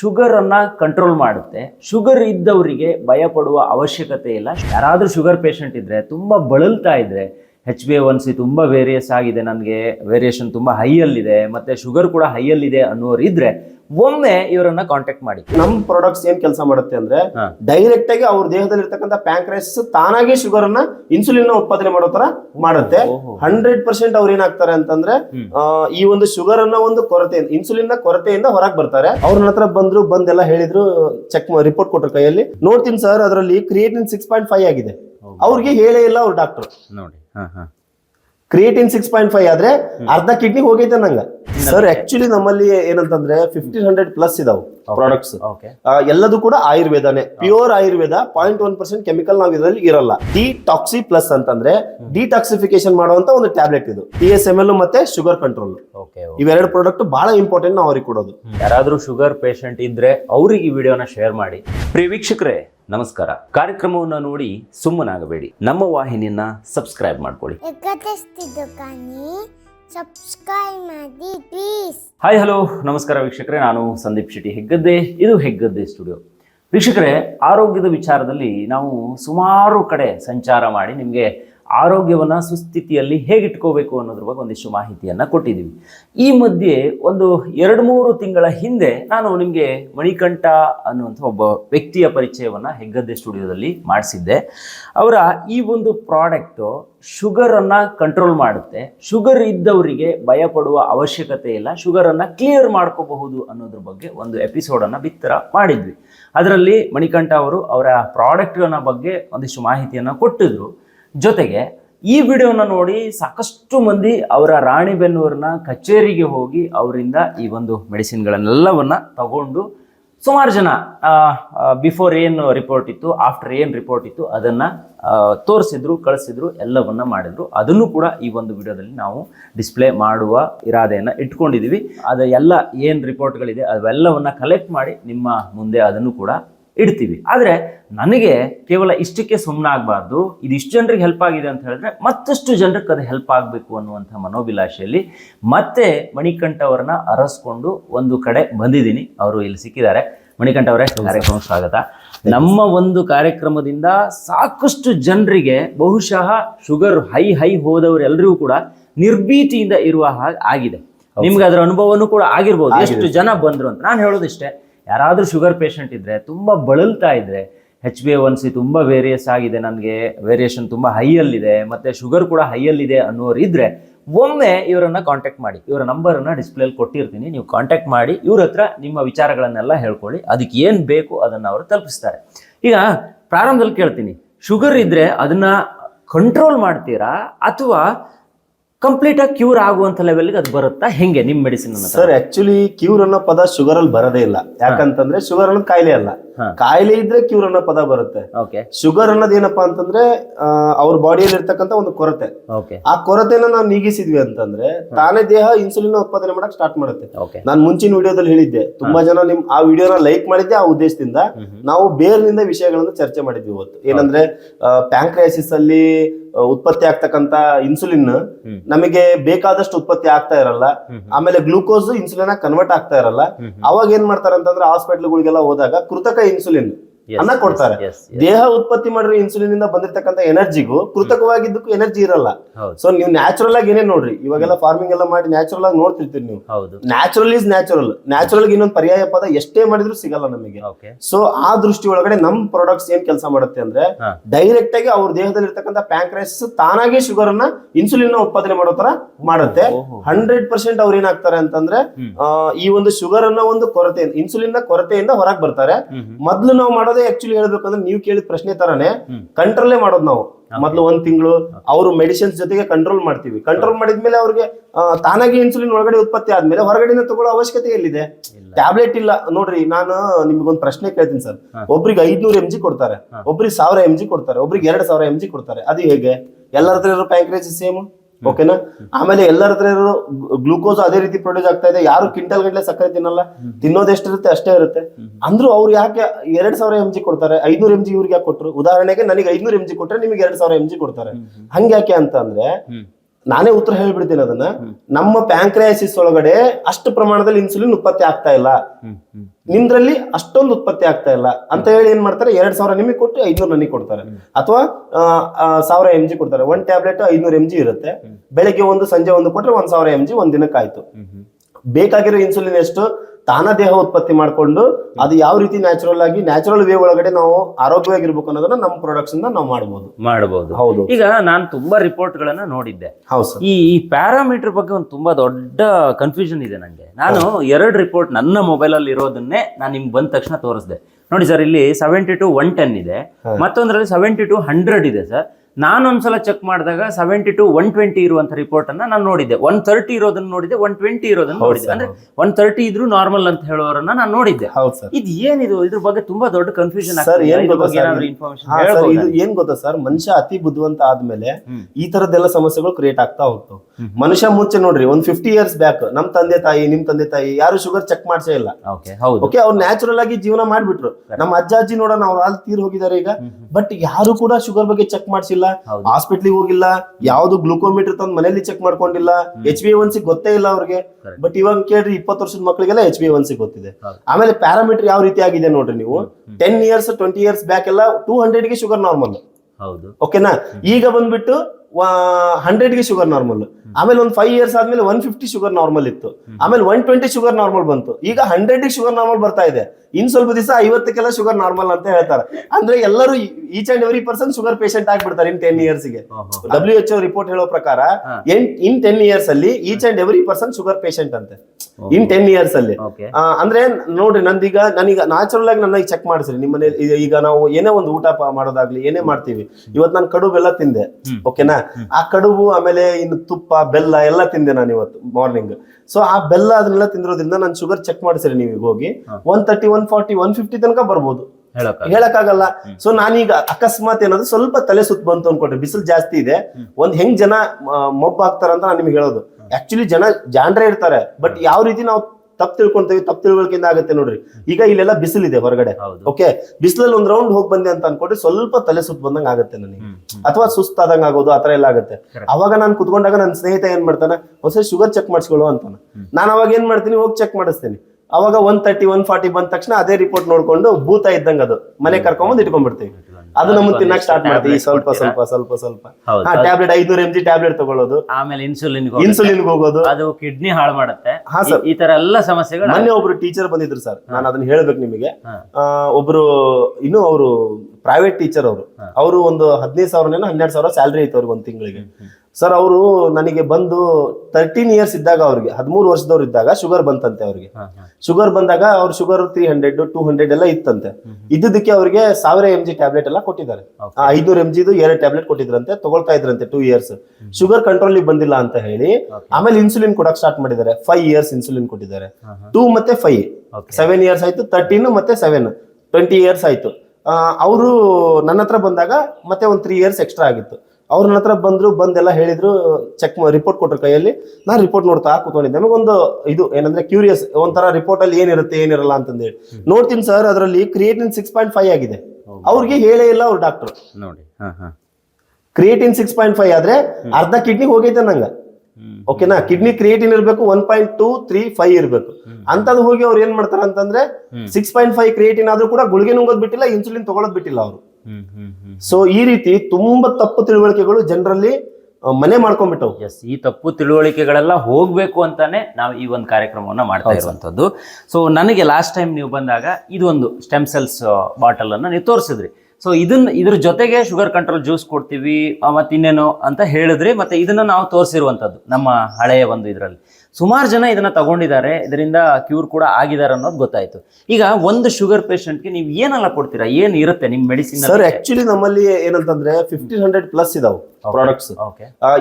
Sugar ಅನ್ನ control ಮಾಡುತ್ತೆ. Sugar ಇದ್ದವರಿಗೆ ಭಯ ಪಡುವ ಅವಶ್ಯಕತೆ ಇಲ್ಲ. ಯಾರಾದರೂ ಶುಗರ್ ಪೇಷಂಟ್ ಇದ್ದರೆ ತುಂಬಾ ಬಳಲ್ತಾ ಇದ್ದರೆ ಹೆಚ್ ಬಿ ಒನ್ ಸಿ ತುಂಬ ವೇರಿಯಸ್ ಆಗಿದೆ. ನನಗೆ ವೇರಿಯೇಷನ್ ತುಂಬ ಹೈಯಲ್ಲಿದೆ ಮತ್ತೆ ಶುಗರ್ ಕೂಡ ಹೈಯಲ್ಲಿದೆ ಅನ್ನೋರು ಇದ್ರೆ ಒಮ್ಮೆ ಇವರನ್ನ ಕಾಂಟ್ಯಾಕ್ಟ್ ಮಾಡಿ. ನಮ್ ಪ್ರಾಡಕ್ಟ್ಸ್ ಏನ್ ಕೆಲಸ ಮಾಡುತ್ತೆ ಅಂದ್ರೆ ಡೈರೆಕ್ಟ್ ಆಗಿ ಅವ್ರ ದೇಹದಲ್ಲಿ ಇರ್ತಕ್ಕಂಥ ಪ್ಯಾಂಕ್ರೈಸ್ ತಾನಾಗೆ ಶುಗರ್ ಅನ್ನ ಇನ್ಸುಲಿನ್ ಉತ್ಪಾದನೆ ಮಾಡೋ ತರ ಮಾಡುತ್ತೆ. ಹಂಡ್ರೆಡ್ ಪರ್ಸೆಂಟ್ ಅವ್ರು ಏನಾಗ್ತಾರೆ ಅಂತಂದ್ರೆ ಈ ಒಂದು ಶುಗರ್ ಅನ್ನ ಒಂದು ಕೊರತೆ ಇನ್ಸುಲಿನ್ನ ಕೊರತೆಯಿಂದ ಹೊರಗೆ ಬರ್ತಾರೆ. ಅವ್ರ ಹತ್ರ ಬಂದ್ರು ಬಂದೆಲ್ಲ ಹೇಳಿದ್ರು ಚೆಕ್ ರಿಪೋರ್ಟ್ ಕೊಟ್ರು ಕೈಯಲ್ಲಿ. ನೋಡ್ತೀನಿ ಸರ್ ಅದರಲ್ಲಿ ಕ್ರಿಯೇಟಿನ್ ಸಿಕ್ಸ್ ಪಾಯಿಂಟ್ ಫೈವ್ ಆಗಿದೆ. ಅವ್ರಿಗೆ ಹೇಳೇ ಇಲ್ಲ ಅವ್ರ ಡಾಕ್ಟರ್ ನೋಡಿ ಕ್ರಿಯೇಟಿನ್ ಸಿಕ್ಸ್ ಪಾಯಿಂಟ್ ಫೈವ್ ಆದ್ರೆ ಅರ್ಧ ಕಿಡ್ನಿ ಹೋಗೈತೆ ನಂಗ. ಸರ್ ಆಕ್ಚುಲಿ ನಮ್ಮಲ್ಲಿ ಏನಂತಂದ್ರೆ ಫಿಫ್ಟೀನ್ ಹಂಡ್ರೆಡ್ ಪ್ಲಸ್ ಇದಾವೆ ಪ್ರಾಡಕ್ಟ್ಸ್ ಎಲ್ಲದೂ ಎಲ್ಲದು ಕೂಡ ಆಯುರ್ವೇದನೆ. Pure Ayurveda point one percent chemical ನಾವು ಇದರಲ್ಲಿ ಇರಲ್ಲ. ಡಿ ಟಾಕ್ಸಿ ಪ್ಲಸ್ ಅಂತಂದ್ರೆ ಡಿಟಾಕ್ಸಿಫಿಕೇಶನ್ ಮಾಡುವಂತ ಒಂದು ಟ್ಯಾಬ್ಲೆಟ್ ಇದು. ಟಿ ಎಸ್ ಎಂ ಎಲ್ ಮತ್ತೆ ಶುಗರ್ ಕಂಟ್ರೋಲ್ ಓಕೆ ಇವೆರಡು ಪ್ರಾಡಕ್ಟ್ ಬಹಳ ಇಂಪಾರ್ಟೆಂಟ್ ನಾವು ಅವ್ರಿಗೆ ಕೊಡೋದು. ಯಾರಾದ್ರೂ ಶುಗರ್ ಪೇಷಂಟ್ ಇದ್ರೆ ಅವ್ರಿಗೆ ಈ ವಿಡಿಯೋನ ಶೇರ್ ಮಾಡಿ. ಪ್ರಿಯ ವೀಕ್ಷಕರೇ ನಮಸ್ಕಾರ. ಕಾರ್ಯಕ್ರಮವನ್ನು ನೋಡಿ ಸುಮ್ಮನಾಗಬೇಡಿ. ನಮ್ಮ ವಾಹಿನಿಯನ್ನ ಸಬ್ಸ್ಕ್ರೈಬ್ ಮಾಡ್ಕೊಳ್ಳಿ. ಹಾಯ್ ಹಲೋ ನಮಸ್ಕಾರ ವೀಕ್ಷಕರೇ. ನಾನು ಸಂದೀಪ್ ಶೆಟ್ಟಿ ಹೆಗ್ಗದ್ದೆ. ಇದು ಹೆಗ್ಗದ್ದೆ ಸ್ಟುಡಿಯೋ ವೀಕ್ಷಕರೇ ಆರೋಗ್ಯದ ವಿಚಾರದಲ್ಲಿ ನಾವು ಸುಮಾರು ಕಡೆ ಸಂಚಾರ ಮಾಡಿ ನಿಮಗೆ ಆರೋಗ್ಯವನ್ನು ಸುಸ್ಥಿತಿಯಲ್ಲಿ ಹೇಗಿಟ್ಕೋಬೇಕು ಅನ್ನೋದ್ರ ಬಗ್ಗೆ ಒಂದಿಷ್ಟು ಮಾಹಿತಿಯನ್ನು ಕೊಟ್ಟಿದ್ದೀವಿ. ಈ ಮಧ್ಯೆ ಒಂದು ಎರಡು ಮೂರು ತಿಂಗಳ ಹಿಂದೆ ನಾನು ನಿಮಗೆ ಮಣಿಕಂಠ ಅನ್ನುವಂಥ ಒಬ್ಬ ವ್ಯಕ್ತಿಯ ಪರಿಚಯವನ್ನು ಹೆಗ್ಗದ್ದೆ ಸ್ಟುಡಿಯೋದಲ್ಲಿ ಮಾಡಿಸಿದ್ದೆ. ಅವರ ಈ ಒಂದು ಪ್ರಾಡಕ್ಟು ಶುಗರನ್ನು ಕಂಟ್ರೋಲ್ ಮಾಡುತ್ತೆ. ಶುಗರ್ ಇದ್ದವರಿಗೆ ಭಯಪಡುವ ಅವಶ್ಯಕತೆ ಇಲ್ಲ. ಶುಗರನ್ನು ಕ್ಲಿಯರ್ ಮಾಡ್ಕೋಬಹುದು ಅನ್ನೋದ್ರ ಬಗ್ಗೆ ಒಂದು ಎಪಿಸೋಡನ್ನು ಬಿತ್ತರ ಮಾಡಿದ್ವಿ. ಅದರಲ್ಲಿ ಮಣಿಕಂಠ ಅವರು ಅವರ ಪ್ರಾಡಕ್ಟ್ಗಳ ಬಗ್ಗೆ ಒಂದಿಷ್ಟು ಮಾಹಿತಿಯನ್ನು ಕೊಟ್ಟಿದ್ರು. ಜೊತೆಗೆ ಈ ವಿಡಿಯೋನ ನೋಡಿ ಸಾಕಷ್ಟು ಮಂದಿ ಅವರ ರಾಣಿಬೆನ್ನೂರಿನ ಕಚೇರಿಗೆ ಹೋಗಿ ಅವರಿಂದ ಈ ಒಂದು ಮೆಡಿಸಿನ್ಗಳನ್ನೆಲ್ಲವನ್ನು ತಗೊಂಡು ಸುಮಾರು ಜನ ಬಿಫೋರ್ ಏನು ರಿಪೋರ್ಟ್ ಇತ್ತು ಆಫ್ಟರ್ ಏನು ರಿಪೋರ್ಟ್ ಇತ್ತು, ಅದನ್ನು ತೋರಿಸಿದ್ರು, ಕಳಿಸಿದ್ರು, ಎಲ್ಲವನ್ನ ಮಾಡಿದ್ರು. ಅದನ್ನು ಕೂಡ ಈ ಒಂದು ವಿಡಿಯೋದಲ್ಲಿ ನಾವು ಡಿಸ್ಪ್ಲೇ ಮಾಡುವ ಇರಾದೆಯನ್ನು ಇಟ್ಕೊಂಡಿದ್ದೀವಿ ಅದು ಎಲ್ಲ ಏನು ರಿಪೋರ್ಟ್ಗಳಿದೆ ಅವೆಲ್ಲವನ್ನ ಕಲೆಕ್ಟ್ ಮಾಡಿ ನಿಮ್ಮ ಮುಂದೆ ಅದನ್ನು ಕೂಡ ಇಡ್ತೀವಿ. ಆದರೆ ನನಗೆ ಕೇವಲ ಇಷ್ಟಕ್ಕೆ ಸುಮ್ಮನಾಗಬಾರ್ದು ಇದು ಇಷ್ಟು ಜನರಿಗೆ ಹೆಲ್ಪ್ ಆಗಿದೆ ಅಂತ ಹೇಳಿದ್ರೆ ಮತ್ತಷ್ಟು ಜನರಿಗೆ ಅದು ಹೆಲ್ಪ್ ಆಗಬೇಕು ಅನ್ನುವಂಥ ಮನೋಭಿಲಾಷೆಯಲ್ಲಿ ಮತ್ತೆ ಮಣಿಕಂಠ ಅವರನ್ನ ಅರಸ್ಕೊಂಡು ಒಂದು ಕಡೆ ಬಂದಿದ್ದೀನಿ. ಅವರು ಇಲ್ಲಿ ಸಿಕ್ಕಿದ್ದಾರೆ. ಮಣಿಕಂಠ ಅವರೇ ಕಾರ್ಯಕ್ರಮ ಸ್ವಾಗತ. ನಮ್ಮ ಒಂದು ಕಾರ್ಯಕ್ರಮದಿಂದ ಸಾಕಷ್ಟು ಜನರಿಗೆ ಬಹುಶಃ ಶುಗರ್ ಹೈ ಹೈ ಹೋದವರೆಲ್ಲರಿಗೂ ಕೂಡ ನಿರ್ಭೀತಿಯಿಂದ ಇರುವ ಹಾಗೆ ಆಗಿದೆ. ನಿಮ್ಗೆ ಅದರ ಅನುಭವನೂ ಕೂಡ ಆಗಿರ್ಬೋದು. ಎಷ್ಟು ಜನ ಬಂದ್ರು ಅಂತ. ನಾನು ಹೇಳೋದಿಷ್ಟೇ ಯಾರಾದ್ರೂ ಶುಗರ್ ಪೇಷಂಟ್ ಇದ್ದರೆ ತುಂಬ ಬಳಲ್ತಾ ಇದ್ದರೆ ಹೆಚ್ ಬಿ ಒನ್ ಸಿ ತುಂಬ ವೇರಿಯಸ್ ಆಗಿದೆ, ನನಗೆ ವೇರಿಯೇಷನ್ ತುಂಬ ಹೈಯಲ್ಲಿದೆ, ಮತ್ತು ಶುಗರ್ ಕೂಡ ಹೈಯಲ್ಲಿದೆ ಅನ್ನೋರು ಇದ್ದರೆ ಒಮ್ಮೆ ಇವರನ್ನು ಕಾಂಟ್ಯಾಕ್ಟ್ ಮಾಡಿ. ಇವರ ನಂಬರನ್ನು ಡಿಸ್ಪ್ಲೇಲಿ ಕೊಟ್ಟಿರ್ತೀನಿ, ನೀವು ಕಾಂಟ್ಯಾಕ್ಟ್ ಮಾಡಿ, ಇವ್ರ ಹತ್ರ ನಿಮ್ಮ ವಿಚಾರಗಳನ್ನೆಲ್ಲ ಹೇಳ್ಕೊಳ್ಳಿ, ಅದಕ್ಕೆ ಏನು ಬೇಕು ಅದನ್ನು ಅವರು ತಲುಪಿಸ್ತಾರೆ. ಈಗ ಪ್ರಾರಂಭದಲ್ಲಿ ಕೇಳ್ತೀನಿ, ಶುಗರ್ ಇದ್ದರೆ ಅದನ್ನು ಕಂಟ್ರೋಲ್ ಮಾಡ್ತೀರಾ ಅಥವಾ ಕಂಪ್ಲೀಟ್ ಆಗಿ ಕ್ಯೂರ್ ಆಗುವಂತ ಲೆವೆಲ್ಗೆ ಅದು ಬರುತ್ತಾ? ಹೆಂಗೆ ನಿಮ್ಮ ಮೆಡಿಸಿನ್ ಸರ್ ಆಕ್ಚುಲಿ ಕ್ಯೂರ್ ಅನ್ನೋ ಪದ ಶುಗರ್ ಅಲ್ಲಿ ಬರೋದೇ ಇಲ್ಲ. ಯಾಕಂತಂದ್ರೆ ಶುಗರ್ ಅನ್ನೋದು ಕಾಯಿಲೆ ಅಲ್ಲ. ಕಾಯಿಲೆ ಇದ್ರೆ ಕ್ಯೂರ್ ಅನ್ನೋ ಪದ ಬರುತ್ತೆ. ಶುಗರ್ ಅನ್ನೋದು ಏನಪ್ಪಾ ಅಂತಂದ್ರೆ ಅವ್ರ ಬಾಡಿಯಲ್ಲಿ ಇರ್ತಕ್ಕಂತ ಒಂದು ಕೊರತೆ. ಆ ಕೊರತೆನ ನಾವು ನೀಗಿಸಿದ್ವಿ ಅಂತಂದ್ರೆ ತಾನೇ ದೇಹ ಇನ್ಸುಲಿನ್ ಉತ್ಪಾದನೆ ಮಾಡಕ್ ಸ್ಟಾರ್ಟ್ ಮಾಡುತ್ತೆ. ನಾನು ಮುಂಚಿನ ವಿಡಿಯೋದಲ್ಲಿ ಹೇಳಿದ್ದೆ ತುಂಬಾ ಜನ ನಿಮ್ ಆ ವಿಡಿಯೋನ ಲೈಕ್ ಮಾಡಿದ್ದೆ ಆ ಉದ್ದೇಶದಿಂದ ನಾವು ಬೇರ್ನಿಂದ ವಿಷಯಗಳನ್ನು ಚರ್ಚೆ ಮಾಡಿದ್ವಿ ಇವತ್ತು. ಏನಂದ್ರೆ ಪ್ಯಾಂಕ್ರಿಯಾಸಿಸ್ ಅಲ್ಲಿ ಉತ್ಪತ್ತಿ ಆಗ್ತಕ್ಕಂತ ಇನ್ಸುಲಿನ್. ನಮಗೆ ಬೇಕಾದಷ್ಟು ಉತ್ಪತ್ತಿ ಆಗ್ತಾ ಇರಲ್ಲ. ಆಮೇಲೆ ಗ್ಲೂಕೋಸ್ ಇನ್ಸುಲಿನ್ ಕನ್ವರ್ಟ್ ಆಗ್ತಾ ಇರಲ್ಲ. ಅವಾಗ ಏನ್ ಮಾಡ್ತಾರಂತಂದ್ರೆ ಹಾಸ್ಪಿಟ್ಲ್ಗಳಿಗೆಲ್ಲ ಹೋದಾಗ ಕೃತಕ ಇನ್ಸುಲಿನ್ ಅನ್ನ ಕೊಡ್ತಾರೆ. ದೇಹ ಉತ್ಪತ್ತಿ ಮಾಡಿರೋ ಇನ್ಸುಲಿನ್ ಇಂದ ಬಂದಿರತಕ್ಕಂತ ಎನರ್ಜಿಗೂ ಕೃತಕವಾಗಿದ್ದಕ್ಕೂ ಎನರ್ಜಿ ಇರಲ್ಲ. ಸೊ ನೀವು ನ್ಯಾಚುರಲ್ ಆಗಿ ಏನೇ ನೋಡ್ರಿ? ಇವಾಗೆಲ್ಲ ಫಾರ್ಮಿಂಗ್ ಎಲ್ಲ ಮಾಡಿ ನ್ಯಾಚುರಲ್ ಆಗಿ ನೋಡ್ತಿರ್ತೀರಿ ನೀವು. ನ್ಯಾಚುರಲ್ ಈಸ್ ನ್ಯಾಚುರಲ್ ನ್ಯಾಚುರಲ್ ಇನ್ನೊಂದು ಪರ್ಯಾಯ ಪದ ಎಷ್ಟೇ ಮಾಡಿದ್ರು ಸಿಗಲ್ಲ ನಮಗೆ. ಸೊ ಆ ದೃಷ್ಟಿ ಒಳಗಡೆ ನಮ್ ಪ್ರಾಡಕ್ಟ್ಸ್ ಏನ್ ಕೆಲಸ ಮಾಡುತ್ತೆ ಅಂದ್ರೆ ಡೈರೆಕ್ಟ್ ಆಗಿ ಅವ್ರ ದೇಹದಲ್ಲಿ ಇರ್ತಕ್ಕಂಥ ಪ್ಯಾಂಕ್ರೈಸ್ ತಾನಾಗೆ ಶುಗರ್ ಅನ್ನ ಇನ್ಸುಲಿನ್ ಉತ್ಪಾದನೆ ಮಾಡೋ ತರ ಮಾಡುತ್ತೆ. ಹಂಡ್ರೆಡ್ ಪರ್ಸೆಂಟ್ ಅವ್ರು ಏನಾಗ್ತಾರೆ ಅಂತಂದ್ರೆ ಈ ಒಂದು ಶುಗರ್ ಅನ್ನ ಒಂದು ಕೊರತೆ ಇನ್ಸುಲಿನ್ನ ಕೊರತೆಯಿಂದ ಹೊರಗೆ ಬರ್ತಾರೆ. ಮೊದ್ಲು ನಾವು ಮಾಡೋದೇ ಆಕ್ಚುಲಿ ಹೇಳ್ಬೇಕಂದ್ರೆ ನೀವು ಕೇಳಿದ ಪ್ರಶ್ನೆ ತರಾನೇ. ಕಂಟ್ರೋಲೇ ಮಾಡೋದು ನಾವು. ಮೊದಲು ಒಂದ್ ತಿಂಗಳು ಅವರು ಮೆಡಿಸಿನ್ಸ್ ಜೊತೆಗೆ ಕಂಟ್ರೋಲ್ ಮಾಡ್ತೀವಿ. ಕಂಟ್ರೋಲ್ ಮಾಡಿದ್ಮೇಲೆ ಅವ್ರಿಗೆ ತಾನಾಗಿ ಇನ್ಸುಲಿನ್ ಒಳಗಡೆ ಉತ್ಪತ್ತಿ ಆದ್ಮೇಲೆ ಹೊರಗಡೆಯಿಂದ ತಗೊಳ್ಳೋ ಅವಶ್ಯಕತೆ ಎಲ್ಲಿದೆ? ಟ್ಯಾಬ್ಲೆಟ್ ಇಲ್ಲ. ನೋಡ್ರಿ ನಾನು ನಿಮ್ಗೊಂದು ಪ್ರಶ್ನೆ ಕೇಳ್ತೀನಿ ಸರ್. ಒಬ್ರಿಗೆ ಐದ್ನೂರು ಎಂ ಜಿ ಕೊಡ್ತಾರೆ. ಒಬ್ರಿಗೆ ಸಾವಿರ ಎಂ ಜಿ ಕೊಡ್ತಾರೆ. ಒಬ್ರಿಗೆ ಎರಡ್ ಸಾವಿರ ಎಂ ಜಿ ಕೊಡ್ತಾರೆ. ಅದು ಹೇಗೆ? ಎಲ್ಲರ ಹತ್ರ ಇರೋ ಪ್ಯಾಂಕ್ರೇಜ್ ಸೇಮ್ ಓಕೆನಾ? ಆಮೇಲೆ ಎಲ್ಲರ ಹತ್ರ ಇರೋ ಗ್ಲೂಕೋಸ್ ಅದೇ ರೀತಿ ಪ್ರೊಡ್ಯೂಸ್ ಆಗ್ತಾ ಇದೆ. ಯಾರು ಕ್ವಿಂಟಲ್ ಗಂಟ್ಲೆ ಸಕ್ಕರೆ ತಿನ್ನಲ್ಲ. ತಿನ್ನೋದು ಎಷ್ಟಿರುತ್ತೆ ಅಷ್ಟೇ ಇರುತ್ತೆ. ಅಂದ್ರೂ ಅವ್ರು ಯಾಕೆ ಎರಡ್ ಸಾವಿರ ಎಂ ಜಿ ಕೊಡ್ತಾರೆ? ಐದ್ನೂರು ಎಂ ಜಿ ಇವ್ರಿಗೆ ಯಾಕೆ ಕೊಟ್ರು? ಉದಾಹರಣೆಗೆ ನನಗೆ ಐದ್ನೂರು ಎಂ ಜಿ ಕೊಟ್ರೆ ನಿಮಗೆ ಎರಡ್ ಸಾವಿರ ಎಂ ಜಿ ಕೊಡ್ತಾರೆ. ಹಂಗ್ಯಾಕೆ ಅಂತ ಅಂದ್ರೆ. ನಾನೇ ಉತ್ತರ ಹೇಳ್ಬಿಡ್ತೀನಿ ಅದನ್ನ. ನಮ್ಮ ಪ್ಯಾಂಕ್ರಿಯಾಸಿಸ್ ಒಳಗಡೆ ಅಷ್ಟು ಪ್ರಮಾಣದಲ್ಲಿ ಇನ್ಸುಲಿನ್ ಉತ್ಪತ್ತಿ ಆಗ್ತಾ ಇಲ್ಲ. ನಿಮ್ದ್ರಲ್ಲಿ ಅಷ್ಟೊಂದು ಉತ್ಪತ್ತಿ ಆಗ್ತಾ ಇಲ್ಲ. ಅಂತ ಹೇಳಿ ಏನ್ ಮಾಡ್ತಾರೆ? ಎರಡ್ ಸಾವಿರ ನಿಮಗೆ ಕೊಟ್ಟು ಐದ್ನೂರು ನನಗೆ ಕೊಡ್ತಾರೆ. ಅಥವಾ ಸಾವಿರ ಎಂ ಜಿ ಕೊಡ್ತಾರೆ. ಒಂದ್ ಟ್ಯಾಬ್ಲೆಟ್ ಐನೂರು ಎಂ ಜಿ ಇರುತ್ತೆ. ಬೆಳಗ್ಗೆ ಒಂದು ಸಂಜೆ ಒಂದು ಕೊಟ್ರೆ ಒಂದ್ ಸಾವಿರ ಎಂ ಜಿ ಒಂದ್ ದಿನಕ್ಕೆ ಆಯ್ತು ಹ್ಮ್ ಹ್ಮ್. ಬೇಕಾಗಿರೋ ಇನ್ಸುಲಿನ್ ಎಷ್ಟು? ತಾನ ದೇಹ ಉತ್ಪತ್ತಿ ಮಾಡ್ಕೊಂಡು ಅದು ಯಾವ ರೀತಿ ನ್ಯಾಚುರಲ್ ಆಗಿ ನ್ಯಾಚುರಲ್ ವೇ ಒಳಗಡೆ ನಾವು ಆರೋಗ್ಯವಾಗಿರ್ಬೇಕು ಅನ್ನೋದನ್ನ ನಮ್ಮ ಪ್ರೊಡಕ್ಟ್ಸ್ ಇಂದ ನಾವು ಮಾಡಬಹುದು ಮಾಡಬಹುದು ಹೌದು. ಈಗ ನಾನು ತುಂಬಾ ರಿಪೋರ್ಟ್ ಗಳನ್ನ ನೋಡಿದ್ದೆ. ಹೌದು ಈ ಈ ಪ್ಯಾರಾಮೀಟರ್ ಬಗ್ಗೆ ಒಂದು ತುಂಬಾ ದೊಡ್ಡ ಕನ್ಫ್ಯೂಷನ್ ಇದೆ ನನಗೆ ನಾನು ಎರಡು ರಿಪೋರ್ಟ್ ನನ್ನ ಮೊಬೈಲ್ ಅಲ್ಲಿ ಇರೋದನ್ನೇ ನಾನು ನಿಮ್ಗೆ ಬಂದ ತಕ್ಷಣ ತೋರಿಸಿದೆ. ನೋಡಿ ಸರ್ ಇಲ್ಲಿ ಸೆವೆಂಟಿ ಟು ಒನ್ ಟೆನ್ ಇದೆ ಮತ್ತೊಂದರಲ್ಲಿ ಸೆವೆಂಟಿ ಟು ಹಂಡ್ರೆಡ್ ಇದೆ ಸರ್. ನಾನು ಒಂದ್ಸಲ ಚೆಕ್ ಮಾಡಿದಾಗ ಸೆವೆಂಟಿ ಟು ಒನ್ ಟ್ವೆಂಟಿ ಇರುವಂತ ರಿಪೋರ್ಟ್ ಅನ್ನ ನಾನು ನೋಡಿದ್ದೆ. ಒನ್ ತರ್ಟಿ ಇರೋದನ್ನ ನೋಡಿದ್ದೆ ಒನ್ ಟ್ವೆಂಟಿ ಇರೋದನ್ನ ನೋಡಿದ್ದೆ. ಅಂದ್ರೆ ಒನ್ ತರ್ಟಿ ಇದ್ರು ನಾರ್ಮಲ್ ಅಂತ ಹೇಳೋರನ್ನ ನಾನು ನೋಡಿದ್ದೆ. ಇದು ಏನಿದು? ಇದ್ರ ಬಗ್ಗೆ ತುಂಬಾ ದೊಡ್ಡ ಕನ್ಫ್ಯೂಷನ್ ಸರ್ ಏನ್ ಗೊತ್ತಾ ಸರ್? ಏನಾದ್ರು ಇನ್ಫಾರ್ಮೇಶನ್ ಸರ್, ಇದು ಏನ್ ಗೊತ್ತಾ ಸರ್? ಮನುಷ್ಯ ಅತಿ ಬುದ್ಧಿವಂತ ಆದ್ಮೇಲೆ ಈ ತರದ್ದೆಲ್ಲ ಸಮಸ್ಯೆಗಳು ಕ್ರಿಯೇಟ್ ಆಗ್ತಾ ಹೋಗ್ತಾವ. ಮನುಷ್ಯ ಮುಂಚೆ ನೋಡ್ರಿ ಒಂದ್ ಫಿಫ್ಟಿ ಇಯರ್ಸ್ ಬ್ಯಾಕ್ ನಮ್ ತಂದೆ ತಾಯಿ ನಿಮ್ ತಂದೆ ತಾಯಿ ಯಾರು ಶುಗರ್ ಚೆಕ್ ಮಾಡ್ಸೇ ಇಲ್ಲ. ಓಕೆ ಅವ್ರು ನ್ಯಾಚುರಲ್ ಆಗಿ ಜೀವನ ಮಾಡ್ಬಿಟ್ರು. ನಮ್ಮ ಅಜ್ಜ ಅಜ್ಜಿ ನೋಡೋಣ ಅವ್ರು ಅಲ್ಲಿ ತೀರ್ ಹೋಗಿದ್ದಾರೆ ಈಗ. ಬಟ್ ಯಾರು ಕೂಡ ಶುಗರ್ ಬಗ್ಗೆ ಚೆಕ್ ಮಾಡಿಸಿಲ್ಲ. ಹಾಸ್ಪಿಟ್ಲಿಗೆ ಹೋಗಿಲ್ಲ ಯಾವ್ದು ಗ್ಲೂಕೋಮೀಟರ್ ತಂದ್ ಮನೇಲಿ ಚೆಕ್ ಮಾಡ್ಕೊಂಡಿಲ್ಲ ಎಚ್ ಬಿ ಒನ್ ಸಿ ಗೊತ್ತೇ ಇಲ್ಲ ಅವ್ರಿಗೆ. ಬಟ್ ಇವಾಗ ಕೇಳ್ರಿ ಇಪ್ಪತ್ತು ವರ್ಷದ ಮಕ್ಕಳಿಗೆಲ್ಲ ಎಚ್ ಬಿ ಒನ್ ಸಿ ಗೊತ್ತಿದೆ. ಆಮೇಲೆ ಪ್ಯಾರಾಮೀಟರ್ ಯಾವ ರೀತಿ ಆಗಿದೆ ನೋಡ್ರಿ ನೀವು? Ten years twenty years back ಎಲ್ಲ ಟೂ ಹಂಡ್ರೆಡ್ಗೆ ಶುಗರ್ ನಾರ್ಮಲ್ ಹೌದು. ಓಕೆನಾ ಈಗ ಬಂದ್ಬಿಟ್ಟು ಹಂಡ್ರೆಡ್ಗೆ ಶುಗರ್ ನಾರ್ಮಲ್ ಆಮೇಲೆ ಒಂದ್ ಫೈವ್ ಇಯರ್ಸ್ ಆದ್ಮೇಲೆ ಒನ್ ಫಿಫ್ಟಿ ಶುಗರ್ ನಾರ್ಮಲ್ ಇತ್ತು. ಆಮೇಲೆ ಒನ್ ಟ್ವೆಂಟಿ ಶುಗರ್ ನಾರ್ಮಲ್ ಬಂತು. ಈಗ ಹಂಡ್ರೆಡ್ ಶುಗರ್ ನಾರ್ಮಲ್ ಬರ್ತಾ ಇದೆ. ಇನ್ ಸ್ವಲ್ಪ ದಿವಸ ಐವತ್ತಕ್ಕೆಲ್ಲ ಶುಗರ್ ನಾರ್ಮಲ್ ಅಂತ ಹೇಳ್ತಾರೆ. ಅಂದ್ರೆ ಎಲ್ಲರೂ each and every person sugar patient ಆಗ್ಬಿಡ್ತಾರೆ ಇನ್ ಟೆನ್ ಇಯರ್ಸ್ಗೆ. ಡಬ್ಲ್ಯೂ ಎಚ್ ರಿಪೋರ್ಟ್ ಹೇಳೋ ಪ್ರಕಾರ ಇನ್ ಟೆನ್ ಇಯರ್ಸ್ ಅಲ್ಲಿ each and every person sugar patient ಅಂತೆ. ಇನ್ ಟೆನ್ ಇಯರ್ಸ್ ಅಲ್ಲಿ. ಅಂದ್ರೆ ನೋಡ್ರಿ ನಂದೀಗ ನನಗೆ ನ್ಯಾಚುರಲ್ ಆಗಿ ನನ್ನ ಚೆಕ್ ಮಾಡಿಸ್ರಿ ನಿಮ್ಮ ಮನೇಲಿ ಈಗ- ನಾವು ಏನೇ ಒಂದು ಊಟ ಮಾಡೋದಾಗ್ಲಿ ಏನೇ ಮಾಡ್ತೀವಿ. ಇವತ್ತು ನಾನು ಕಡುಬು ಎಲ್ಲ ತಿಂದೆ. ಓಕೆನಾ ಆ ಕಡುಬು ಆಮೇಲೆ ಇನ್ನು ತುಪ್ಪ ಬೆಲ್ಲ ಎಲ್ಲ ತಿಂದೆ ನಾನು ಇವತ್ತು ಮಾರ್ನಿಂಗ್ ಸೊ ಆ ಬೆಲ್ಲ ಅದನ್ನೆಲ್ಲ ತಿಂದಿರೋದ್ರಿಂದ ನಾನು ಶುಗರ್ ಚೆಕ್ ಮಾಡಿಸ್ರಿ ನೀವು ಈಗ ಹೋಗಿ one thirty one forty one fifty ತನಕ ಬರ್ಬೋದು. ಹೇಳಕ್ಕ ಹೇಳಕ್ಕಾಗಲ್ಲ. ಸೊ ನಾನೀಗ ಅಕಸ್ಮಾತ್ ಏನಾದ್ರು ಸ್ವಲ್ಪ ತಲೆ ಸುತ್ತ ಬಂತು ಅನ್ಕೊಂಡ್ರೆ ಬಿಸಿಲು ಜಾಸ್ತಿ ಇದೆ. ಒಂದ್ ಹೆಂಗ್ ಜನ ಮೊಬ್ಬ ಆಗ್ತಾರ ಅಂತ ನಾನು ನಿಮ್ಗೆ ಹೇಳೋದು. ಆಕ್ಚುಲಿ ಜನ ಜಾಂಡ್ರೆ ಇರ್ತಾರೆ. ಬಟ್ ಯಾವ ರೀತಿ ನಾವು ತಪ್ಪು ತಿಳ್ಕೊಂತೀವಿ ತಪ್ಪು ತಿಳುವಳಿಕೆಯಿಂದ ಆಗುತ್ತೆ ನೋಡ್ರಿ. ಈಗ ಇಲ್ಲೆಲ್ಲ ಬಿಸಿಲಿದೆ ಹೊರಗಡೆ. ಓಕೆ ಬಿಸಿಲಲ್ಲಿ ಒಂದ್ ರೌಂಡ್ ಹೋಗಿ ಬಂದೆ ಅಂತ ಅನ್ಕೊಂಡ್ರೆ ಸ್ವಲ್ಪ ತಲೆ ಸುತ್ತ ಬಂದಂಗ ಆಗುತ್ತೆ ನನಗೆ. ಅಥವಾ ಸುಸ್ತ ಅಥವಾ ಸುಸ್ತಾದಂಗ ಆಗೋದು ಆತರ ಎಲ್ಲ ಆಗುತ್ತೆ. ಅವಾಗ ನಾನು ಕುತ್ಕೊಂಡಾಗ ನನ್ನ ಸ್ನೇಹಿತ ಏನ್ ಮಾಡ್ತಾನೆ ಹೊಸ ಶುಗರ್ ಚೆಕ್ ಮಾಡಿಸ್ಕೊಳ್ಳೋ ಅಂತಾನೆ. ನಾನು ಅವಾಗ ಏನ್ ಮಾಡ್ತೀನಿ ಹೋಗಿ ಚೆಕ್ ಮಾಡಿಸ್ತೀನಿ. ಅವಾಗ ಒನ್ ತರ್ಟಿ ಒನ್ ಫಾರ್ಟಿ ಬಂದ ತಕ್ಷಣ ಅದೇ ರಿಪೋರ್ಟ್ ನೋಡ್ಕೊಂಡು ಭೂತ ಇದ್ದಂಗ ಅದು. ಮನೆ ಕರ್ಕೊಂಬಂದು ಇಟ್ಕೊಂಡ್ಬಿಡ್ತೀವಿ. ಅದು ನಮ್ಮನ್ನ ತಿನ್ನಕ್ ಸ್ಟಾರ್ಟ್ ಮಾಡ್ತೀವಿ. ಸ್ವಲ್ಪ ಸ್ವಲ್ಪ ಸ್ವಲ್ಪ ಸ್ವಲ್ಪ. ಟ್ಯಾಬ್ಲೆಟ್ ಐನೂರು ಎಂ ಜಿ ಟ್ಯಾಬ್ಲೆಟ್ ತಗೊಳ್ಳೋದು. ಆಮೇಲೆ ಇನ್ಸುಲಿನ್ ಇನ್ಸುಲಿನ್ ಹೋಗೋದು. ಅದು ಕಿಡ್ನಿ ಹಾಳು ಮಾಡುತ್ತೆ. ಹಾ. ಈ- ತರ ಎಲ್ಲ ಸಮಸ್ಯೆಗಳು ಮೊನ್ನೆ ಒಬ್ರು ಟೀಚರ್ ಬಂದಿದ್ರು ಸರ್ ನಾನು ಅದನ್ನ ಹೇಳ್ಬೇಕು ನಿಮಗೆ. ಒಬ್ರು ಇನ್ನು ಅವರು ಪ್ರೈವೇಟ್ ಟೀಚರ್ ಅವರು. ಅವರು ಒಂದು ಹದಿನೈದು ಸಾವಿರನೇನೋ ಹನ್ನೆರಡು ಸಾವಿರ ಸ್ಯಾಲ್ರಿ ಐತೆ ಅವ್ರಿಗೆ ಒಂದು ತಿಂಗಳಿಗೆ. ಸರ್ ಅವರು ನನಗೆ ಬಂದು ತರ್ಟೀನ್ ಇಯರ್ಸ್ ಇದ್ದಾಗ ಅವ್ರಿಗೆ ಹದಿಮೂರು ವರ್ಷದವ್ರು ಇದ್ದಾಗ ಶುಗರ್ ಬಂತಂತೆ ಅವ್ರಿಗೆ. ಶುಗರ್ ಬಂದಾಗ ಅವ್ರ sugar three hundred two hundred ಎಲ್ಲ ಇತ್ತಂತೆ. ಇದ್ದಿದ್ದಕ್ಕೆ ಅವ್ರಿಗೆ ಸಾವಿರ ಎಂ ಜಿ ಟ್ಯಾಬ್ಲೆಟ್ ಎಲ್ಲ ಕೊಟ್ಟಿದ್ದಾರೆ. ಐನೂರು ಎಂ ಜಿದು ಎರಡು ಟ್ಯಾಬ್ಲೆಟ್ ಕೊಟ್ಟಿದ್ರಂತೆ ತಗೊಳ್ತಾ ಇದ್ರಂತೆ ಟೂ ಇಯರ್ಸ್ ಶುಗರ್ ಕಂಟ್ರೋಲ್ ಬಂದಿಲ್ಲ ಅಂತ ಹೇಳಿ ಆಮೇಲೆ ಇನ್ಸುಲಿನ್ ಕೊಡಕ್ ಸ್ಟಾರ್ಟ್ ಮಾಡಿದ್ದಾರೆ. ಫೈವ್ ಇಯರ್ಸ್ ಇನ್ಸುಲಿನ್ ಕೊಟ್ಟಿದ್ದಾರೆ. ಟೂ ಮತ್ತೆ ಫೈವ್. ಸೆವೆನ್ ಇಯರ್ಸ್ ಆಯ್ತು ತರ್ಟೀನ್ ಮತ್ತೆ ಸೆವೆನ್ ಟ್ವೆಂಟಿ ಇಯರ್ಸ್ ಆಯ್ತು. ಅವರು ನನ್ನ ಹತ್ರ ಬಂದಾಗ ಮತ್ತೆ ಒಂದು ತ್ರೀ ಇಯರ್ಸ್ ಎಕ್ಸ್ಟ್ರಾ ಆಗಿತ್ತು. ಅವ್ರು ನನ್ನ ಹತ್ರ ಬಂದ್ರು ಬಂದೆಲ್ಲ ಹೇಳಿದ್ರು ಚೆಕ್ ರಿಪೋರ್ಟ್ ಕೊಟ್ಟರು ಕೈಯಲ್ಲಿ. ನಾನು ರಿಪೋರ್ಟ್ ನೋಡ್ತಾ ಕೂತ್ಕೊಂಡಿದ್ದೆ. ನಮಗೊಂದು ಇದು ಏನಂದ್ರೆ ಕ್ಯೂರಿಯಸ್ ಒಂಥರ ರಿಪೋರ್ಟ್ ಅಲ್ಲಿ ಏನಿರುತ್ತೆ ಏನಿರಲ್ಲ ಅಂತಂದೇಳಿ ನೋಡ್ತೀನಿ ಸರ್ ಅದರಲ್ಲಿ ಕ್ರಿಯೇಟಿನ್ ಸಿಕ್ಸ್ ಪಾಯಿಂಟ್ ಫೈವ್ ಆಗಿದೆ. ಅವ್ರಿಗೆ ಹೇಳೇ ಇಲ್ಲ ಅವ್ರು ಡಾಕ್ಟರ್ ನೋಡಿ ಕ್ರಿಯೇಟಿನ್ ಸಿಕ್ಸ್ ಪಾಯಿಂಟ್ ಫೈವ್ ಆದ್ರೆ ಅರ್ಧ ಕಿಡ್ನಿ ಹೋಗೈತೆ ನಂಗೆ. ಓಕೆನಾ ಕಿಡ್ನಿ ಕ್ರಿಯೇಟಿನ್ ಇರಬೇಕು one point two three five ಇರಬೇಕು. ಅಂತದ್ ಹೋಗಿ ಅವ್ರು ಏನ್ ಮಾಡ್ತಾರೆ ಅಂತಂದ್ರೆ ಸಿಕ್ಸ್ ಪಾಯಿಂಟ್ ಫೈವ್ ಕ್ರಿಯೇಟಿನ್ ಆದ್ರೂ ಕೂಡ ಗುಳಿಗೆ ನುಂಗೋದ್ ಬಿಟ್ಟಿಲ್ಲ ಇನ್ಸುಲಿನ್ ತಗೊಳೋದ್ ಬಿಟ್ಟಿಲ್ಲ ಅವರು. ಸೊ ಈ ರೀತಿ ತುಂಬಾ ತಪ್ಪು ತಿಳುವಳಿಕೆಗಳು ಜನರಲ್ಲಿ ಮನೆ ಮಾಡ್ಕೊಂಡ್ಬಿಟ್ಟವು. ಎಸ್ ಈ ತಪ್ಪು ತಿಳುವಳಿಕೆಗಳೆಲ್ಲ ಹೋಗ್ಬೇಕು ಅಂತಾನೆ ನಾವು ಈ ಒಂದು ಕಾರ್ಯಕ್ರಮವನ್ನ ಮಾಡ್ತಾ ಇರುವಂತದ್ದು ಸೊ ನನಗೆ ಲಾಸ್ಟ್ ಟೈಮ್ ನೀವು ಬಂದಾಗ ಇದೊಂದು ಸ್ಟೆಮ್ ಸೆಲ್ಸ್ ಬಾಟಲ್ ಅನ್ನ ನೀವು ತೋರಿಸಿದ್ರಿ. ಸೊ ಇದನ್ನ, ಇದ್ರ ಜೊತೆಗೆ ಶುಗರ್ ಕಂಟ್ರೋಲ್ ಜ್ಯೂಸ್ ಕೊಡ್ತೀವಿ ಮತ್ತೆ ಇನ್ನೇನು ಅಂತ ಹೇಳಿದ್ರಿ, ಮತ್ತೆ ಇದನ್ನ ನಾವು ತೋರಿಸಿರುವಂತದ್ದು ನಮ್ಮ ಹಳೆಯ ಒಂದು ಇದರಲ್ಲಿ. ಸುಮಾರು ಜನ ಇದನ್ನ ತಗೊಂಡಿದ್ದಾರೆ, ಇದರಿಂದ ಕ್ಯೂರ್ ಕೂಡ ಆಗಿದ್ದಾರೆ ಅನ್ನೋದು ಗೊತ್ತಾಯ್ತು. ಈಗ ಒಂದು ಶುಗರ್ ಪೇಷಂಟ್ಗೆ ನೀವು ಏನೆಲ್ಲ ಕೊಡ್ತೀರಾ? ಏನು ಇರುತ್ತೆ ನಿಮ್ಮ ಮೆಡಿಸಿನ್ ಸರ್ ಆಕ್ಚುಲಿ ನಮ್ಮಲ್ಲಿ ಏನಂತಂದ್ರೆ ಫಿಫ್ಟೀನ್ ಹಂಡ್ರೆಡ್ ಪ್ಲಸ್ ಇದಾವೆ. ಪ್ರಾಡಕ್ಟ್ಸ್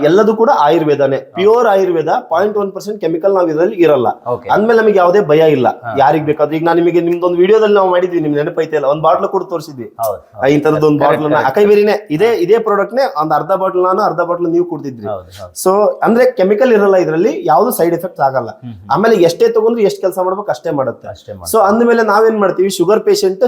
ಎಲ್ಲದೂ ಕೂಡ ಆಯುರ್ವೇದನೇ. Pure Ayurveda point one percent chemical ನಾವು ಇದರಲ್ಲಿ ಇರಲ್ಲ. ಅಂದ್ಮೇಲೆ ನಮಗೆ ಯಾವುದೇ ಭಯ ಇಲ್ಲ. ಯಾರಿಗ್ ಬೇಕಾದ್ರೆ. ಈಗ ನಾನು ನಿಮಗೆ ನಿಮ್ದೊಂದು ವಿಡಿಯೋದಲ್ಲಿ ನಾವು ಮಾಡಿದ್ವಿ ನಿಮ್ ನೆನಪೈತೆ ಇಲ್ಲ ಒಂದ್ ಬಾಟ್ಲ್ ಕೂಡ ತೋರಿಸಿದ್ವಿ. ಇಂಥದ್ದು ಒಂದು ಬಾಟ್ಲ್ ಅಕೈ ಬೇರಿನೇ ಇದೇ ಇದೇ ಪ್ರಾಡಕ್ಟ್ ನೇ ಒಂದ್ ಅರ್ಧ ಬಾಟ್ಲ್ ನಾನು ಅರ್ಧ ಬಾಟ್ಲ್ ನೀವು ಕುಡ್ದಿದ್ರಿ ಸೊ ಅಂದ್ರೆ ಕೆಮಿಕಲ್ ಇರಲ್ಲ ಇದರಲ್ಲಿ ಯಾವ್ದು ಸೈಡ್ ಎಫೆಕ್ಟ್ ಆಗಲ್ಲ. ಆಮೇಲೆ ಎಷ್ಟೇ ತಗೊಂಡ್ರು ಎಷ್ಟು ಕೆಲಸ ಮಾಡ್ಬೇಕು ಅಷ್ಟೇ ಮಾಡುತ್ತೆ. ಸೊ ಅಂದ್ಮೇಲೆ ನಾವೇನ್ ಮಾಡ್ತೀವಿ? ಶುಗರ್ ಪೇಷಂಟ್